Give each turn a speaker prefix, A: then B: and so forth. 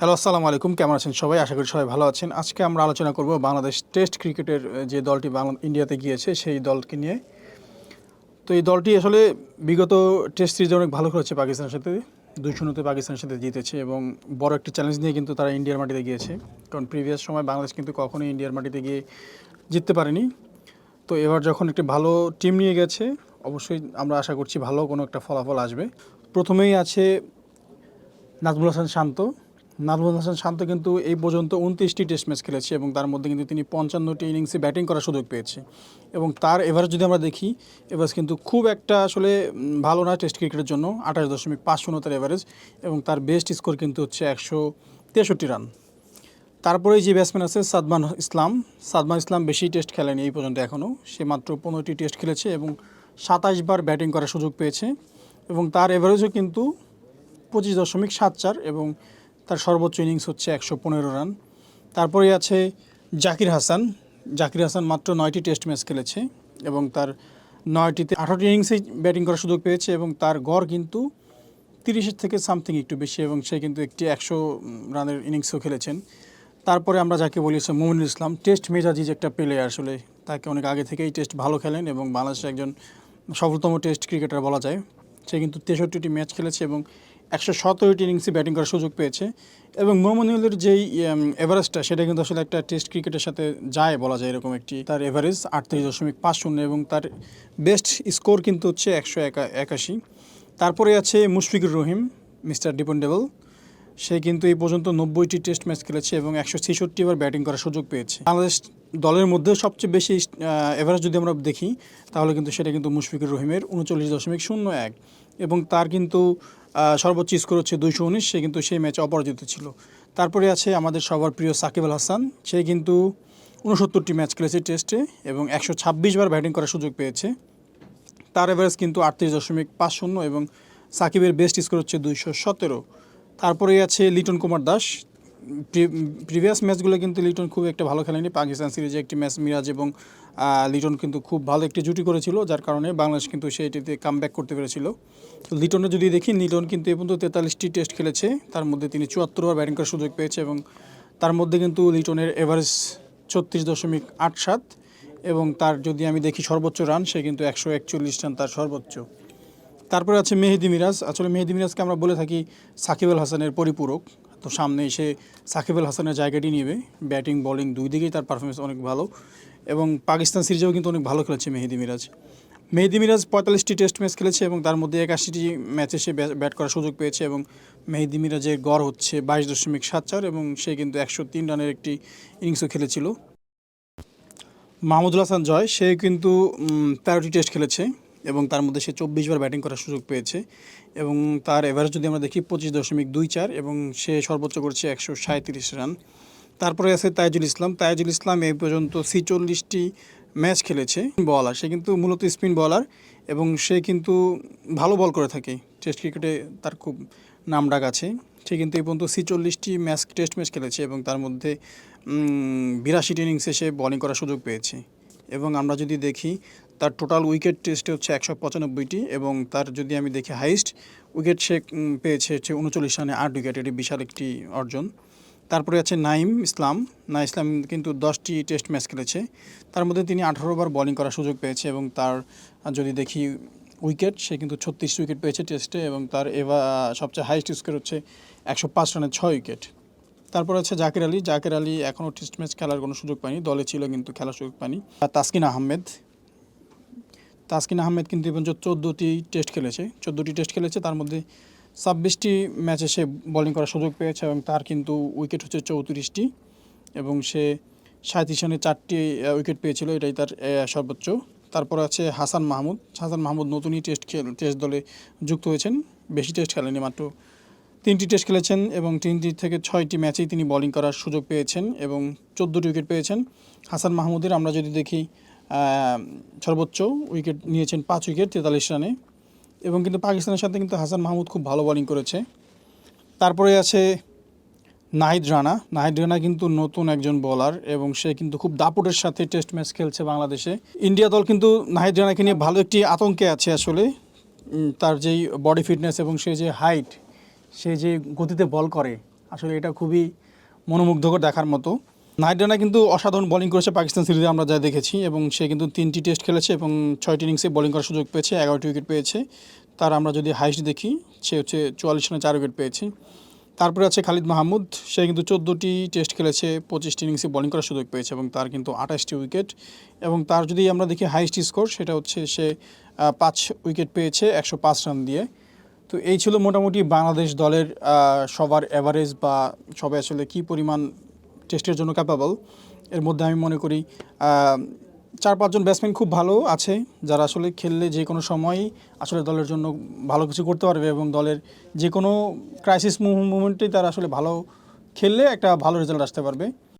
A: Hello, আসসালামু আলাইকুম। কেমন আছেন সবাই? আশা করি সবাই ভালো আছেন। আজকে আমরা আলোচনা করব বাংলাদেশ টেস্ট ক্রিকেটের যে দলটি বাংলা ইন্ডিয়াতে গিয়েছে, সেই দলকে নিয়ে। তো এই দলটি আসলে বিগত টেস্ট সিরিজে অনেক ভালো করেছে পাকিস্তানের সাথে। দুই শূন্যতে পাকিস্তানের সাথে জিতেছে এবং বড় একটি চ্যালেঞ্জ নিয়ে কিন্তু তারা ইন্ডিয়ার মাটিতে গিয়েছে। কারণ প্রিভিয়াস সময় বাংলাদেশ কিন্তু কখনোই ইন্ডিয়ার মাটিতে গিয়ে জিততে পারেনি। তো এবার যখন একটি ভালো টিম নিয়ে গেছে, অবশ্যই আমরা আশা করছি ভালো কোনো একটা ফলাফল আসবে। প্রথমেই আছে নাজমুল হাসান শান্ত। নাজমুল হাসান শান্ত কিন্তু এই পর্যন্ত উনত্রিশটি টেস্ট ম্যাচ খেলেছে এবং তার মধ্যে কিন্তু তিনি পঞ্চান্নটি ইনিংসে ব্যাটিং করার সুযোগ পেয়েছে। এবং তার এভারেজ যদি আমরা দেখি এভারেজ কিন্তু খুব একটা আসলে ভালো না টেস্ট ক্রিকেটের জন্য, আঠাশ দশমিক পাঁচ শূন্য তার এভারেজ এবং তার বেস্ট স্কোর কিন্তু হচ্ছে একশো তেষট্টি রান। তারপরে যে ব্যাটসম্যান আছে, সাদমান ইসলাম। সাদমান ইসলাম বেশি টেস্ট খেলেনি এই পর্যন্ত এখনও সে মাত্র পনেরোটি টেস্ট খেলেছে এবং সাতাশ বার ব্যাটিং করার সুযোগ পেয়েছে এবং তার এভারেজও কিন্তু পঁচিশ দশমিক সাত চার এবং তার সর্বোচ্চ ইনিংস হচ্ছে একশো পনেরো রান। তারপরে আছে জাকির হাসান। জাকির হাসান মাত্র নয়টি টেস্ট ম্যাচ খেলেছে এবং তার নয়টিতে আঠারোটি ইনিংসেই ব্যাটিং করার সুযোগ পেয়েছে এবং তার গড় কিন্তু তিরিশের থেকে সামথিং একটু বেশি এবং সে কিন্তু একটি একশো রানের ইনিংসও খেলেছেন। তারপরে আমরা যাকে বলি হচ্ছে মোমিনুল ইসলাম। টেস্ট মেজাজি যে একটা প্লেয়ার আসলে, তাকে অনেক আগে থেকেই টেস্ট ভালো খেলেন এবং বাংলাদেশের একজন সফলতম টেস্ট ক্রিকেটার বলা যায়। সে কিন্তু তেষট্টিটি ম্যাচ খেলেছে এবং একশো সতেরোটি ইনিংসে ব্যাটিং করার সুযোগ পেয়েছে। এবং মোহাম্মদ যেই এভারেজটা সেটা কিন্তু আসলে একটা টেস্ট ক্রিকেটের সাথে যায় বলা যায় এরকম একটি। তার এভারেজ আটত্রিশ দশমিক পাঁচ শূন্য এবং তার বেস্ট স্কোর কিন্তু হচ্ছে একশো একা, একাশি। তারপরে আছে মুশফিকুর রহিম, মিস্টার ডিপেন্ডেবল সে কিন্তু এই পর্যন্ত নব্বইটি টেস্ট ম্যাচ খেলেছে এবং একশো ছেষট্টি বার ব্যাটিং করার সুযোগ পেয়েছে। বাংলাদেশ দলের মধ্যে সবচেয়ে বেশি এভারেজ যদি আমরা দেখি, তাহলে কিন্তু সেটা কিন্তু মুশফিকুর রহিমের উনচল্লিশ দশমিক শূন্য এক এবং তার কিন্তু সর্বোচ্চ স্কোর হচ্ছে দুইশো উনিশ, সে কিন্তু সেই ম্যাচে অপরাজিত ছিল। তারপরে আছে আমাদের সবার প্রিয় সাকিব আল হাসান। সে কিন্তু উনসত্তরটি ম্যাচ খেলেছে টেস্টে এবং একশো ছাব্বিশ বার ব্যাটিং করার সুযোগ পেয়েছে। তার এভারেজ কিন্তু আটত্রিশ দশমিক পাঁচ শূন্য এবং সাকিবের বেস্ট স্কোর হচ্ছে দুইশো সতেরো। তারপরে আছে লিটন কুমার দাস। প্রিভিয়াস ম্যাচগুলো কিন্তু লিটন খুব একটা ভালো খেলেনি। পাকিস্তান সিরিজে একটি ম্যাচ মিরাজ এবং লিটন কিন্তু খুব ভালো একটি জুটি করেছিল, যার কারণে বাংলাদেশ কিন্তু সেইটিতে কাম করতে পেরেছিল। তো লিটনের যদি দেখি, লিটন কিন্তু এ পর্যন্ত তেতাল্লিশটি টেস্ট খেলেছে। তার মধ্যে তিনি চুয়াত্তর বার ব্যাটিং করার সুযোগ পেয়েছে এবং তার মধ্যে কিন্তু লিটনের এভারেজ ছত্রিশ দশমিক আট সাত এবং তার যদি আমি দেখি সর্বোচ্চ রান সে কিন্তু একশো একচল্লিশ রান, তার সর্বোচ্চ। তারপরে আছে মেহেদি মিরাজ। আসলে মেহেদি মিরাজকে আমরা বলে থাকি সাকিব আল হাসানের পরিপূরক। তো সামনে এসে সাকিব আল হাসানের জায়গাটি নেবে। ব্যাটিং, বলিং দুই দিকেই তার পারফরমেন্স অনেক ভালো এবং পাকিস্তান সিরিজেও কিন্তু অনেক ভালো খেলেছে মেহেদি মিরাজ। মেহেদি মিরাজ পঁয়তাল্লিশটি টেস্ট ম্যাচ খেলেছে এবং তার মধ্যে একাশিটি ম্যাচে সে ব্যাট- ব্যাট করার সুযোগ পেয়েছে এবং মেহেদি মিরাজের গড় হচ্ছে বাইশ দশমিক সাত চার এবং সে কিন্তু একশো তিন রানের একটি ইনিংসও খেলেছিল। মাহমুদুল হাসান জয়, সে কিন্তু তেরোটি টেস্ট খেলেছে। এবং তার মধ্যে সে চব্বিশ বার ব্যাটিং করার সুযোগ পেয়েছে এবং তার এভারেজ যদি আমরা দেখি পঁচিশ দশমিক দুই চার এবং সে সর্বোচ্চ করছে একশো সাঁত্রিশ রান। তারপরে আছে তাইজুল ইসলাম। তাইজুল ইসলাম এই পর্যন্ত ছিচল্লিশটি ম্যাচ খেলেছে। বলার সে কিন্তু মূলত স্পিন বলার এবং সে কিন্তু ভালো বল করে থাকে। টেস্ট ক্রিকেটে তার খুব নাম ডাক আছে। সে কিন্তু এই পর্যন্ত ছিচল্লিশটি ম্যাচ, টেস্ট ম্যাচ খেলেছে এবং তার মধ্যে বিরাশিটি ইনিংসে সে বলিং করার সুযোগ পেয়েছে। এবং আমরা যদি দেখি তার টোটাল উইকেট টেস্টে হচ্ছে একশো পঁচানব্বইটি এবং তার যদি আমি দেখি হাইস্ট উইকেট সে পেয়েছে হচ্ছে উনচল্লিশ রানে আট উইকেট এটি বিশাল একটি অর্জন। তারপরে আছে নাইম ইসলাম। না ইসলাম কিন্তু দশটি টেস্ট ম্যাচ খেলেছে। তার মধ্যে তিনি আঠারো বার বোলিং করার সুযোগ পেয়েছে এবং তার যদি দেখি উইকেট সে কিন্তু ছত্রিশ উইকেট পেয়েছে টেস্টে এবং তার এবার সবচেয়ে হাইস্ট স্কোর হচ্ছে একশো পাঁচ রানে ছয় উইকেট তারপর আছে জাকির আলী। জাকির আলী এখনও টেস্ট ম্যাচ খেলার কোনো সুযোগ পায়নি। দলে ছিল কিন্তু খেলার সুযোগ পায়নি। তাসকিন আহমেদ তাসকিন আহমেদ কিন্তু এই পর্যন্ত চোদ্দোটি টেস্ট খেলেছে। চোদ্দোটি টেস্ট খেলেছে, তার মধ্যে ছাব্বিশটি ম্যাচে সে বোলিং করার সুযোগ পেয়েছে এবং তার কিন্তু উইকেট হচ্ছে চৌত্রিশটি এবং সে সাঁত্রিশ রানে চারটি উইকেট পেয়েছিল, এটাই তার সর্বোচ্চ। তারপর আছে হাসান মাহমুদ। হাসান মাহমুদ নতুনই টেস্ট খেল, টেস্ট দলে যুক্ত হয়েছেন, বেশি টেস্ট খেলেনি, মাত্র তিনটি টেস্ট খেলেছেন এবং তিনটি থেকে ছয়টি ম্যাচেই তিনি বোলিং করার সুযোগ পেয়েছেন এবং চোদ্দোটি উইকেট পেয়েছেন। হাসান মাহমুদের আমরা যদি দেখি সর্বোচ্চ উইকেট নিয়েছেন পাঁচ উইকেট তেতাল্লিশ রানে। এবং কিন্তু পাকিস্তানের সাথে কিন্তু হাসান মাহমুদ খুব ভালো বোলিং করেছে। তারপরে আছে নাহিদ রানা। নাহিদ রানা কিন্তু নতুন একজন বলার এবং সে কিন্তু খুব দাপটের সাথে টেস্ট ম্যাচ খেলছে বাংলাদেশে। ইন্ডিয়া দল কিন্তু নাহিদ রানাকে নিয়ে ভালো একটি আতঙ্কে আছে আসলে। তার যেই বডি ফিটনেস এবং সে যে হাইট সে যে গতিতে বল করে, আসলে এটা খুবই মনোমুগ্ধকর দেখার মতো। নাইট রানা কিন্তু অসাধারণ বোলিং করেছে পাকিস্তান সিরিজে, আমরা যা দেখেছি। এবং সে কিন্তু তিনটি টেস্ট খেলেছে এবং ছয়টি ইনিংসে বোলিং করার সুযোগ পেয়েছে, এগারোটি উইকেট পেয়েছে। তার আমরা যদি হাইস্ট দেখি, সে হচ্ছে চুয়াল্লিশ রানে চার উইকেট পেয়েছে। তারপরে আছে খালিদ মাহমুদ, সে কিন্তু চোদ্দোটি টেস্ট খেলেছে, পঁচিশটি ইনিংসে বোলিং করার সুযোগ পেয়েছে এবং তার কিন্তু আঠাশটি উইকেট এবং তার যদি আমরা দেখি হাইস্ট স্কোর সেটা হচ্ছে সে পাঁচ উইকেট পেয়েছে, একশো পাঁচ রান দিয়ে। তো এই ছিল মোটামুটি বাংলাদেশ দলের সবার অ্যাভারেজ বা সবাই আসলে কী পরিমাণ টেস্টের জন্য ক্যাপাবল এর মধ্যে আমি মনে করি চার পাঁচজন ব্যাটসম্যান খুব ভালো আছে, যারা আসলে খেললে যে কোনো সময়ই আসলে দলের জন্য ভালো কিছু করতে পারবে এবং দলের যে কোনো ক্রাইসিস মুভমেন্টেই তারা আসলে ভালো খেললে একটা ভালো রেজাল্ট আসতে পারবে।